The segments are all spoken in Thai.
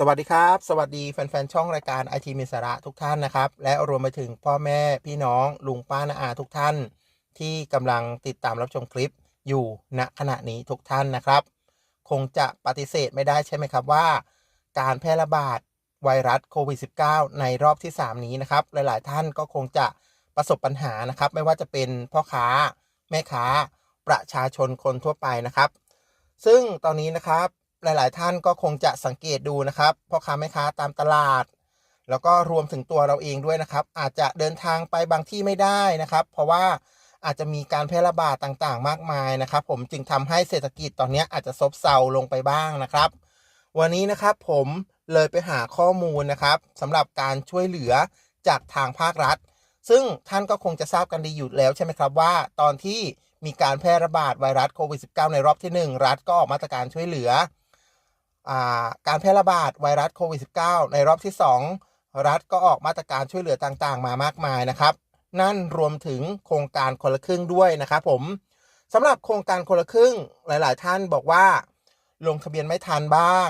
สวัสดีครับ สวัสดีแฟนๆ ช่องรายการไอทีมีสาระทุกท่านนะครับ และรวมไปถึงพ่อแม่พี่น้องลุงป้านาอาทุกท่าน ที่กำลังติดตามรับชมคลิปอยู่ณขณะนี้ทุกท่านนะครับ คงจะปฏิเสธไม่ได้ใช่ไหมครับว่า การแพร่ระบาดไวรัสโควิด -19 ในรอบที่ 3 นี้นะครับ หลายๆ ท่านก็คงจะประสบปัญหานะครับ ไม่ว่าจะเป็นพ่อค้า แม่ค้า ประชาชนคนทั่วไปนะครับ ซึ่งตอนนี้นะครับ หลาย ๆ ท่านก็คงจะสังเกตดูนะครับพ่อค้าแม่ค้าตามตลาด แล้วก็รวมถึงตัวเราเองด้วยนะครับ อาจจะเดินทางไปบางที่ไม่ได้นะครับ เพราะว่าอาจจะมีการแพร่ระบาดต่างๆ มากมายนะครับ ผมจึงทำให้เศรษฐกิจตอนนี้อาจจะซบเซาลงไปบ้างนะครับ วันนี้นะครับผมเลยไปหาข้อมูลนะครับสำหรับการช่วยเหลือจากทางภาครัฐ ซึ่งท่านก็คงจะทราบกันดีอยู่แล้วใช่ไหมครับว่า ตอนที่มีการแพร่ระบาดไวรัสโควิด -19 ในรอบที่ 1 รัฐก็ออกมาตรการช่วยเหลือ การแพร่ระบาดไวรัสโควิด -19 ในรอบที่ 2 รัฐก็ออกมาตรการช่วยเหลือต่างๆ มามากมายนะครับ นั่นรวมถึงโครงการคนละครึ่งด้วยนะครับผมสำหรับโครงการคนละครึ่งหลาย ๆ ท่านบอกว่า ลงทะเบียนไม่ทันบ้าง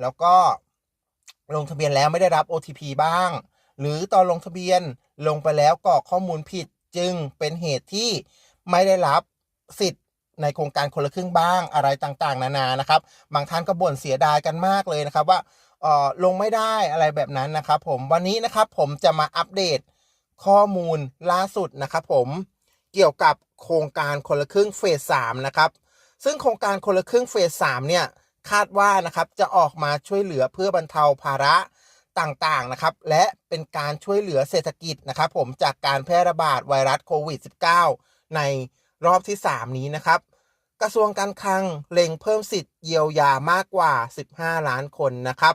แล้วก็ลงทะเบียนแล้วไม่ได้รับ OTP บ้าง หรือตอนลงทะเบียนลงไปแล้วกรอกข้อมูลผิดจึงเป็นเหตุที่ไม่ได้รับสิทธิ์ ในโครงการคนละครึ่งบ้างอะไรต่างๆ นานานะครับ บางท่านก็บ่นเสียดายกันมากเลยนะครับ ว่าออลงไม่ได้อะไรแบบนั้นนะครับ ผมวันนี้นะครับผมจะมาอัปเดตข้อมูลล่าสุดนะครับ ผมเกี่ยวกับโครงการคนละครึ่งเฟสสามนะครับซึ่งโครงการคนละครึ่งเฟสสามเนี่ยคาดว่านะครับจะออกมาช่วยเหลือเพื่อบรรเทาภาระต่างๆนะครับ และเป็นการช่วยเหลือเศรษฐกิจนะครับ ผมจากการแพร่ระบาดไวรัสโควิด -19 ในรอบที่ 3 นี้นะครับ กระทรวงการคลังเล็งเพิ่มสิทธิ์เยียวยามากกว่า 15 ล้านคนนะครับ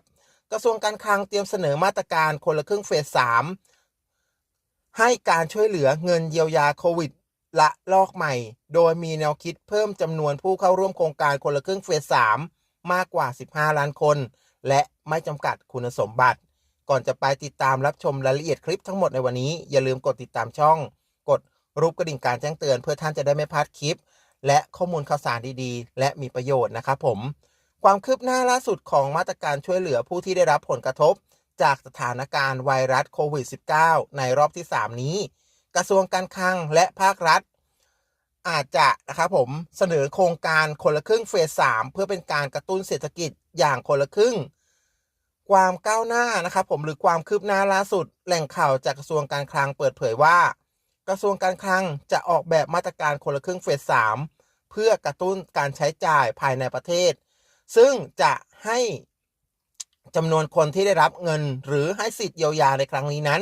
กระทรวงการคลังเตรียมเสนอมาตรการคนละครึ่งเฟส 3 ให้การช่วยเหลือเงินเยียวยาโควิดละลอกใหม่ โดยมีแนวคิดเพิ่มจำนวนผู้เข้าร่วมโครงการคนละครึ่งเฟส 3 มากกว่า 15 ล้านคน และไม่จำกัดคุณสมบัติ ก่อนจะไปติดตามรับชมรายละเอียดคลิปทั้งหมดในวันนี้ อย่าลืมกดติดตามช่อง กดรูปกระดิ่งการแจ้งเตือนเพื่อท่านจะได้ไม่พลาดคลิป และข้อมูลข่าวสารดีๆ และมีประโยชน์นะครับผม ความคืบหน้าล่าสุดของมาตรการช่วยเหลือผู้ที่ได้รับผลกระทบ จากสถานการณ์ไวรัสโควิด -19 ในรอบที่ 3 นี้ กระทรวงการคลังและภาครัฐ อาจจะนะครับผมเสนอโครงการคนละครึ่งเฟส 3 เพื่อเป็นการกระตุ้นเศรษฐกิจอย่างคนละครึ่งความก้าวหน้านะครับผมหรือความคืบหน้าล่าสุด แหล่งข่าวจากกระทรวงการคลังเปิดเผยว่า กระทรวงการคลังจะออกแบบมาตรการคนละครึ่งเฟส3เพื่อกระตุ้นการใช้จ่ายภายในประเทศ ซึ่งจะให้จำนวนคนที่ได้รับเงินหรือให้สิทธิ์เยียวยาในครั้งนี้นั้น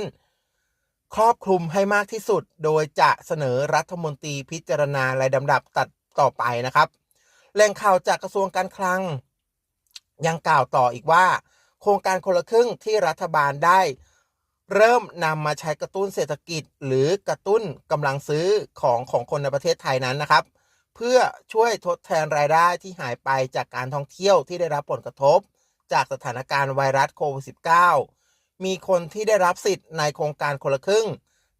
ครอบคลุมให้มากที่สุด โดยจะเสนอรัฐมนตรีพิจารณารายลำดับตัดต่อไปนะครับ แหล่งข่าวจากกระทรวงการคลัง ยังกล่าวต่ออีกว่า โครงการคนละครึ่งที่รัฐบาลได้ เริ่มนำมาใช้กระตุ้นเศรษฐกิจ หรือกระตุ้นกำลังซื้อของของคนในประเทศไทยนั้นนะครับ เพื่อช่วยทดแทนรายได้ที่หายไปจากการท่องเที่ยวที่ได้รับผลกระทบ จากสถานการณ์ไวรัสโควิด -19 มีคนที่ได้รับสิทธิ์ในโครงการคนละครึ่ง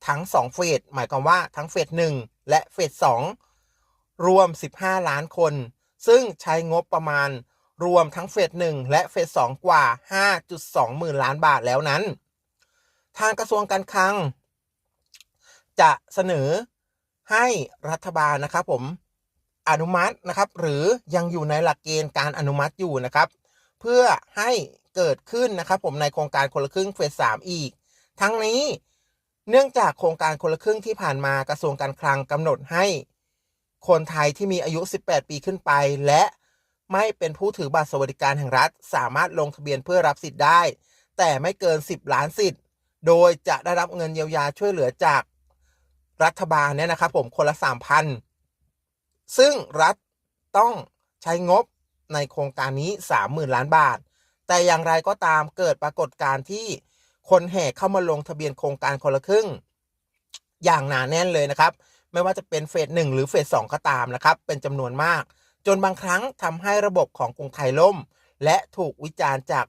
ทั้ง 2 เฟส หมายความว่าทั้งเฟส 1 และเฟส 2 รวม 15 ล้านคน ซึ่งใช้งบประมาณรวมทั้งเฟส 1 และเฟส 2 กว่า 5.2 หมื่นล้านบาทแล้วนั้น ทางกระทรวงการคลัง จะเสนอให้รัฐบาลนะครับผม อนุมัตินะครับ หรือยังอยู่ในหลักเกณฑ์การอนุมัติอยู่นะครับ เพื่อให้เกิดขึ้นนะครับ ผมในโครงการคนละครึ่งเฟสสามอีก ทั้งนี้เนื่องจากโครงการคนละครึ่งที่ผ่านมากระทรวงการคลังกำหนดให้ คนไทยที่มีอายุ 18 ปีขึ้นไป และไม่เป็นผู้ถือบัตรสวัสดิการแห่งรัฐ สามารถลงทะเบียนเพื่อรับสิทธิ์ได้ แต่ไม่เกิน 10 ล้านสิทธิ์ โดยจะได้รับเงินเยียวยาช่วยเหลือจากรัฐบาลเนี่ยนะครับ ผมคนละ 3,000 ซึ่งรัฐต้องใช้งบในโครงการนี้ 30,000 ล้านบาท แต่อย่างไรก็ตามเกิดปรากฏการณ์ที่คนแห่เข้ามาลงทะเบียนโครงการคนละครึ่ง อย่างหนาแน่นเลยนะครับ ไม่ว่าจะเป็นเฟสหนึ่งหรือเฟสสองก็ตามนะครับ เป็นจำนวนมาก จนบางครั้งทำให้ระบบของกรุงไทยล่ม และถูกวิจารณ์จาก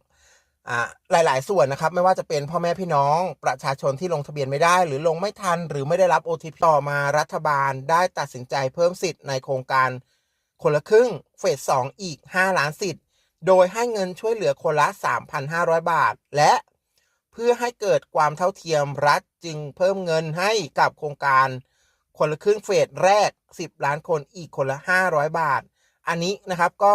หลาย ๆ ส่วนนะครับ ไม่ว่าจะเป็นพ่อแม่พี่น้องประชาชนที่ลงทะเบียนไม่ได้ หรือลงไม่ทัน หรือไม่ได้รับ OTP ต่อมารัฐบาลได้ตัดสินใจเพิ่มสิทธิ์ในโครงการคนละครึ่งเฟสสองอีก 5 ล้านสิทธิ์ โดยให้เงินช่วยเหลือคนละ 3,500 บาท และเพื่อให้เกิดความเท่าเทียมรัฐจึงเพิ่มเงินให้กับโครงการคนละครึ่งเฟสแรก 10 ล้านคนอีกคนละ 500 บาท อันนี้นะครับก็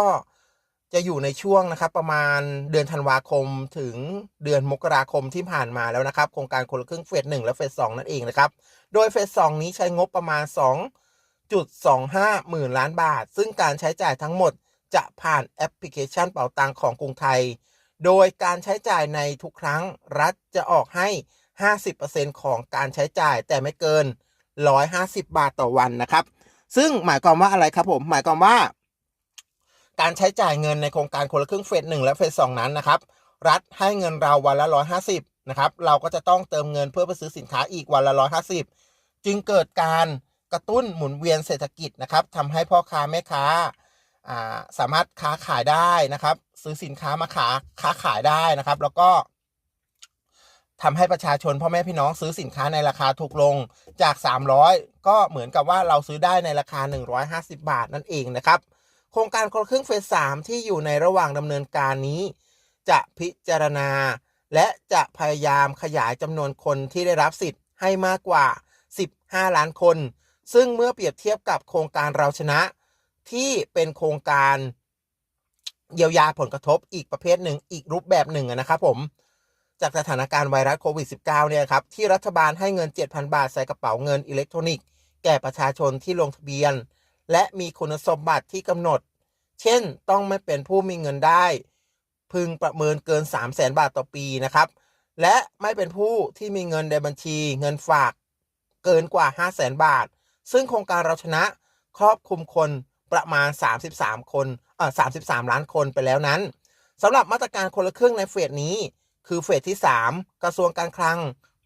จะอยู่ในช่วงนะครับประมาณเดือนธันวาคมถึงเดือนมกราคมที่ผ่านมาแล้วนะครับ โครงการคนละครึ่งเฟส1และเฟส2นั่นเองนะครับ โดยเฟส2นี้ใช้งบประมาณ 2.25 หมื่นล้านบาท ซึ่งการใช้จ่ายทั้งหมดจะผ่านแอปพลิเคชันเป๋าตังของกรุงไทย โดยการใช้จ่ายในทุกครั้งรัฐจะออกให้ 50%ของการใช้จ่ายแต่ไม่เกิน 150 บาทต่อวันนะครับ ซึ่งหมายความว่าอะไรครับผม หมายความว่า การใช้จ่ายเงินในโครงการคนละครึ่งเฟสหนึ่งและเฟสสองนั้นนะครับ รัฐให้เงินเราวันละ150นะครับเราก็จะต้องเติมเงินเพื่อไปซื้อสินค้าอีกวันละ150จึงเกิดการกระตุ้นหมุนเวียนเศรษฐกิจนะครับทำให้พ่อค้าแม่ค้าสามารถค้าขายได้นะครับ ซื้อสินค้ามาขาค้าขายได้นะครับ แล้วก็ทำให้ประชาชนพ่อแม่พี่น้องซื้อสินค้าในราคาถูกลงจาก 300 ก็เหมือนกับว่าเราซื้อได้ในราคา 150 บาทนั่นเองนะครับ โครงการคนละครึ่งเฟส3ที่อยู่ในระหว่างดำเนินการนี้ จะพิจารณา และจะพยายามขยายจำนวนคนที่ได้รับสิทธิ์ให้มากกว่า 15 ล้านคน ซึ่งเมื่อเปรียบเทียบกับโครงการเราชนะ ที่เป็นโครงการเยียวยาผลกระทบอีกประเภทหนึ่งอีกรูปแบบหนึ่งนะครับผมจากสถานการณ์ไวรัสโควิด -19 เนี่ยครับที่รัฐบาลให้เงิน 7,000 บาทใส่กระเป๋าเงินอิเล็กทรอนิกส์ แก่ประชาชนที่ลงทะเบียน และมีคุณสมบัติที่กำหนด เช่น ต้องไม่เป็นผู้มีเงินได้ พึงประเมินเกิน 3 0 0แสนบาทต่อปีนะครับ และไม่เป็นผู้ที่มีเงินในบัญชี เงินฝากเกินกว่า 5 0 0แสนบาท ซึ่งโครงการเราชนะครอบคลุมคนประมาณ 33 คนเอ่อ33 ล้านคนไปแล้วนั้นสำหรับมาตรการคนละครึ่งในเฟสนี้ คือเฟสที่ 3 กระทรวงการคลัง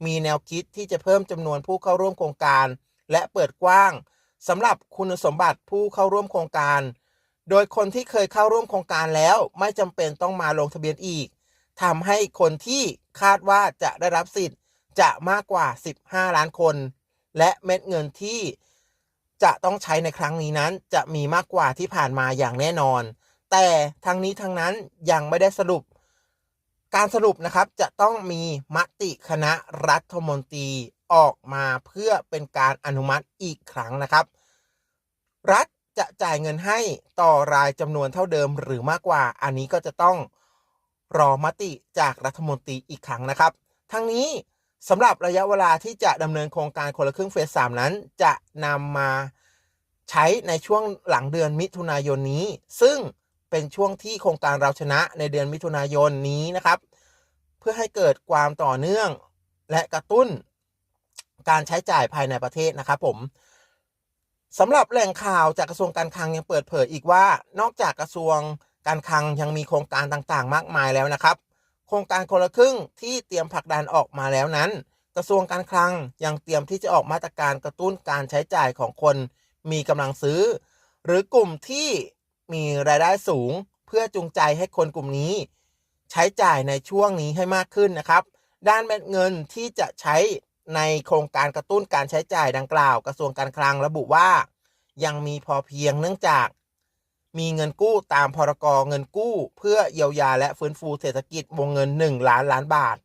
มีแนวคิดที่จะเพิ่มจำนวนผู้เข้าร่วมโครงการ และเปิดกว้าง สำหรับคุณสมบัติผู้เข้าร่วมโครงการ โดยคนที่เคยเข้าร่วมโครงการแล้วไม่จำเป็นต้องมาลงทะเบียนอีกทำให้คนที่คาดว่าจะได้รับสิทธิ์จะมากกว่า 15 ล้านคน และเม็ดเงินที่จะต้องใช้ในครั้งนี้นั้น จะมีมากกว่าที่ผ่านมาอย่างแน่นอน แต่ทั้งนี้ทั้งนั้นยังไม่ได้สรุป การสรุปนะครับจะต้องมีมติคณะรัฐมนตรี ออกมาเพื่อเป็นการอนุมัติอีกครั้งนะครับ รัฐจะจ่ายเงินให้ต่อรายจำนวนเท่าเดิมหรือมากกว่า อันนี้ก็จะต้องรอมติจากรัฐมนตรีอีกครั้งนะครับ ทั้งนี้สำหรับระยะเวลาที่จะดำเนินโครงการคนละครึ่งเฟสสามนั้น จะนำมาใช้ในช่วงหลังเดือนมิถุนายนนี้ ซึ่งเป็นช่วงที่โครงการเราชนะในเดือนมิถุนายนนี้นะครับ เพื่อให้เกิดความต่อเนื่องและกระตุ้น การใช้จ่ายภายในประเทศนะครับผมสำหรับแหล่งข่าวจากกระทรวงการคลังยังเปิดเผยอีกว่า นอกจากกระทรวงการคลังยังมีโครงการต่างๆ มากมายแล้วนะครับ โครงการคนละครึ่งที่เตรียมผลักดันออกมาแล้วนั้น กระทรวงการคลังยังเตรียมที่จะออกมาตรการกระตุ้นการใช้จ่ายของคน มีกำลังซื้อ หรือกลุ่มที่มีรายได้สูง เพื่อจูงใจให้คนกลุ่มนี้ ใช้จ่ายในช่วงนี้ให้มากขึ้นนะครับ ด้านเม็ดเงินที่จะใช้ ในโครงการกระตุ้นการใช้จ่ายดังกล่าว กระทรวงการคลังระบุว่า ยังมีพอเพียงเนื่องจาก มีเงินกู้ตามพรกรเงินกู้ เพื่อเยียวยาและฟื้นฟูเศรษฐกิจวงเงิน 1 ล้านล้านบาท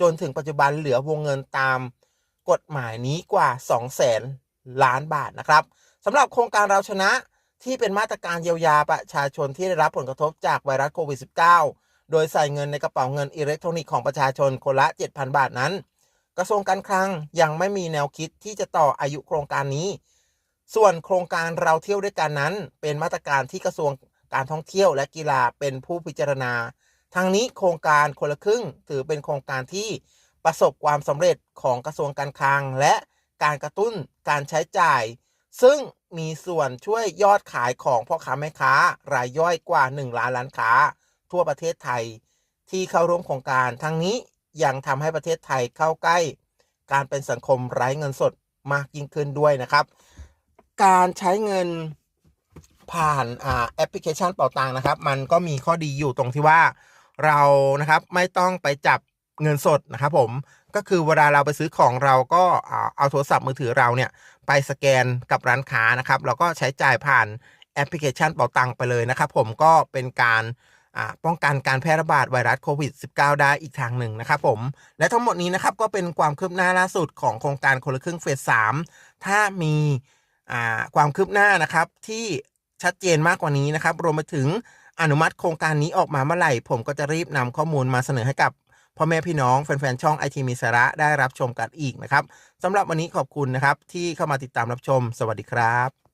จนถึงปัจจุบันเหลือวงเงินตามกฎหมายนี้กว่า2แสนล้านบาทนะครับสำหรับโครงการเราชนะที่เป็นมาตรการเยียวยาประชาชนที่ได้รับผลกระทบจากไวรัสโควิด -19 โดยใส่เงินในกระเป๋าเงินอิเล็กทรอนิกส์ของประชาชนคนละ 7,000 บาทนั้น กระทรวงการคลังยังไม่มีแนวคิดที่จะต่ออายุโครงการนี้ ส่วนโครงการเราเที่ยวด้วยกันนั้น เป็นมาตรการที่กระทรวงการท่องเที่ยวและกีฬาเป็นผู้พิจารณา ทางนี้โครงการคนละครึ่ง ถือเป็นโครงการที่ประสบความสำเร็จของกระทรวงการคลัง และการกระตุ้นการใช้จ่าย ซึ่งมีส่วนช่วยยอดขายของพ่อค้าแม่ค้ารายย่อยกว่า 1 ล้านล้านค้า ทั่วประเทศไทย ที่เข้าร่วมโครงการทั้งนี้ ยังทำให้ประเทศไทยเข้าใกล้ การเป็นสังคมไร้เงินสดมากยิ่งขึ้นด้วยนะครับ การใช้เงินผ่านอ่าแอปพลิเคชันเป่าตังนะครับ มันก็มีข้อดีอยู่ตรงที่ว่าเรานะครับไม่ต้องไปจับเงินสดนะครับผมก็คือเวลาเราไปซื้อของเราก็เอาโทรศัพท์มือถือเราเนี่ยไปสแกนกับร้านค้านะครับ เราก็ใช้จ่ายผ่านแอปพลิเคชันเป่าตังไปเลยนะครับ ผมก็เป็นการ ป้องกันการแพร่ระบาดไวรัสโควิด -19 ได้อีกทางหนึ่งนะครับผม และทั้งหมดนี้นะครับก็เป็นความคืบหน้าล่าสุดของโครงการคนละครึ่งเฟส 3 ถ้ามีความคืบหน้านะครับที่ชัดเจนมากกว่านี้นะครับ รวมไปถึงอนุมัติโครงการนี้ออกมาเมื่อไหร่ ผมก็จะรีบนำข้อมูลมาเสนอให้กับพ่อแม่พี่น้องแฟนๆ ช่องไอทีมีสาระได้รับชมกันอีกนะครับสำหรับวันนี้ขอบคุณนะครับ ที่เข้ามาติดตามรับชม สวัสดีครับ